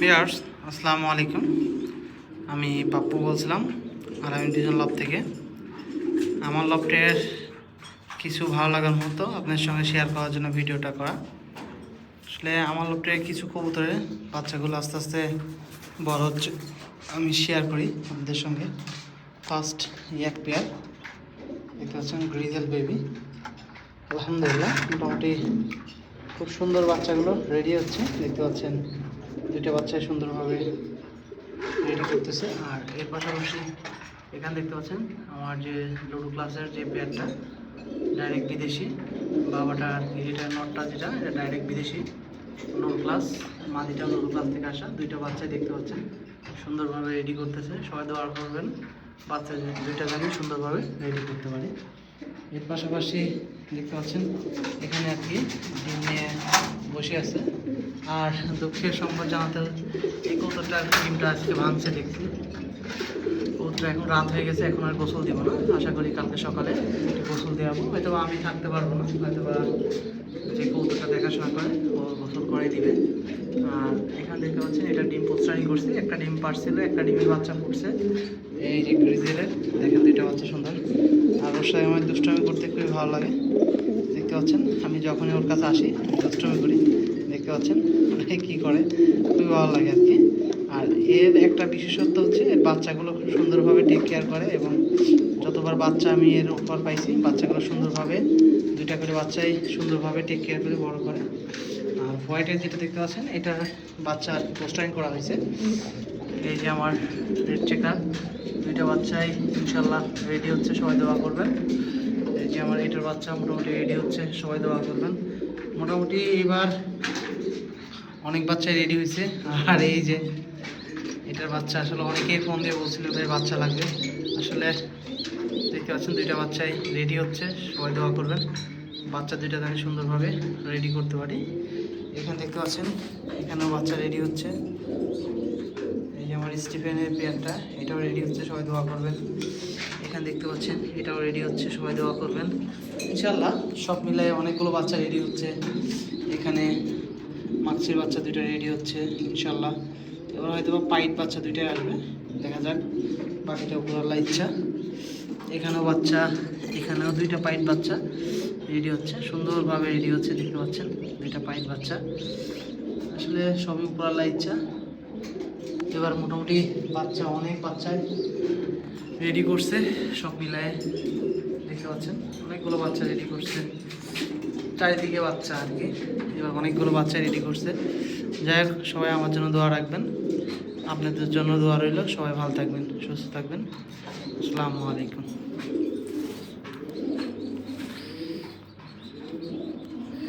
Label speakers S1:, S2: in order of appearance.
S1: Viewers আসসালামু আলাইকুম। আমি পাপ্পু বলছিলাম আর আমি দুজন লব থেকে। আমার লবটের কিছু ভালো লাগার মতো আপনার সঙ্গে শেয়ার করার জন্য ভিডিওটা করা। আসলে আমার লবটের কিছু কবুতরের বাচ্চাগুলো আস্তে আস্তে বড় হচ্ছে, আমি শেয়ার করি আপনাদের সঙ্গে। ফার্স্ট এক পেয়ার দেখতে পাচ্ছেন গ্রিজেল বেবি আলহামদুলিল্লাহ, মোটামুটি খুব সুন্দর বাচ্চাগুলো রেডি হচ্ছে, দেখতে পাচ্ছেন। দুইটা বাচ্চাই সুন্দরভাবে রেডি করতেছে। আর এর পাশাপাশি এখানে দেখতে পাচ্ছেন আমার যে লুডো ক্লাসের যে পেয়ারটা ডাইরেক্ট বিদেশি। বাবাটা এটা নটটা যেটা, এটা ডাইরেক্ট বিদেশি। নো ক্লাস, মাদিটা লুডো ক্লাস থেকে আসা। দুইটা বাচ্চাই দেখতে পাচ্ছেন, সুন্দরভাবে রেডি করতেছে। সবাই দোয়া করবেন বাচ্চা দুইটা জানি সুন্দরভাবে রেডি করতে পারি। এর পাশাপাশি দেখতে পাচ্ছেন, এখানে আর কি ডিম নিয়ে বসে আছে। আর দুঃখের সংবাদ জানাতে হচ্ছে। এই কৌতরটার ডিমটা আজকে ভাঙছে দেখছি। কৌতরটা এখন রাত হয়ে গেছে, এখন আর গোসল দিব না। আশা করি কালকে সকালে গোসল দেওয়াবো হয়তো আমি থাকতে পারব না হয়তো বা যে কৌতরটা দেখাশোনা করে, ও গোসল করে দিবে। আর এখানে দেখতে পাচ্ছেন এটা ডিম পোস্টারিং করছে, একটা ডিম পারছিল, একটা ডিমের বাচ্চা ফুটছে এই যে গ্রিজেলের দেখেন দুইটা বাচ্চা সুন্দর। আর ওর সাথে আমার দুষ্টামি করতে খুবই ভালো লাগে। দেখতে পাচ্ছেন? আমি যখনই ওর কাছে আসি, দুষ্টামি করি। পাচ্ছেন এ কী করে, খুবই ভালো লাগে আর কি। আর এর একটা বিশেষত্ব হচ্ছে, এর বাচ্চাগুলো খুব সুন্দরভাবে টেক কেয়ার করে এবং যতবার বাচ্চা আমি এর উপর পাইছি, বাচ্চাগুলো সুন্দরভাবে, দুইটা করে বাচ্চাই সুন্দরভাবে টেক কেয়ার করে, বড় করে। আর হোয়াইটের যেটা দেখতে পাচ্ছেন, এটা বাচ্চা পোস্টারিং করা হয়েছে। এই যে আমার রেড চেকার দুইটা বাচ্চাই ইনশাল্লাহ রেডি হচ্ছে, সবাই দোয়া করবেন। এই যে আমার এটার বাচ্চা মোটামুটি রেডি হচ্ছে, সবাই দোয়া করবেন। মোটামুটি এবার অনেক বাচ্চাই রেডি হয়েছে। আর এই যে, এটার বাচ্চা আসলে অনেকেই ফোন দিয়ে বলছিল ওদের বাচ্চা লাগবে। আসলে দেখতে পাচ্ছেন, দুইটা বাচ্চাই রেডি হচ্ছে। সবাই দোয়া করবেন, বাচ্চা দুইটা জানি সুন্দরভাবে রেডি করতে পারি। এখানে দেখতে পাচ্ছেন, এখানেও বাচ্চা রেডি হচ্ছে। এই যে আমার স্টিফেনের পেয়ারটা, এটাও রেডি হচ্ছে, সবাই দোয়া করবেন। এখানে দেখতে পাচ্ছেন, এটাও রেডি হচ্ছে, সবাই দোয়া করবেন। ইনশাল্লাহ সব মিলাই অনেকগুলো বাচ্চা রেডি হচ্ছে। এখানে মাক্সির বাচ্চা দুইটা রেডি হচ্ছে, ইনশাল্লাহ। এবার হয়তো বা পাইট বাচ্চা দুইটাই আসবে, দেখা যাক। বাকিটা উপরাল্লা ইচ্ছা। এখানেও বাচ্চা, এখানেও দুইটা পাইট বাচ্চা রেডি হচ্ছে। সুন্দরভাবে রেডি হচ্ছে, দেখতে পাচ্ছেন, দুইটা পাইট বাচ্চা। আসলে সবই উপরাল্লা ইচ্ছা। এবার মোটামুটি বাচ্চা, অনেক বাচ্চায় রেডি করছে, সব মিলায়। দেখতে পাচ্ছেন, অনেকগুলো বাচ্চা রেডি করছে। চারিদিকে বাচ্চা আর কি। এবার অনেকগুলো বাচ্চা রেডি করছে। যাই হোক, সবাই আমার জন্য দোয়া রাখবেন। আপনাদের জন্য দোয়া রইল। সবাই ভালো থাকবেন, সুস্থ থাকবেন। আসসালামু আলাইকুম।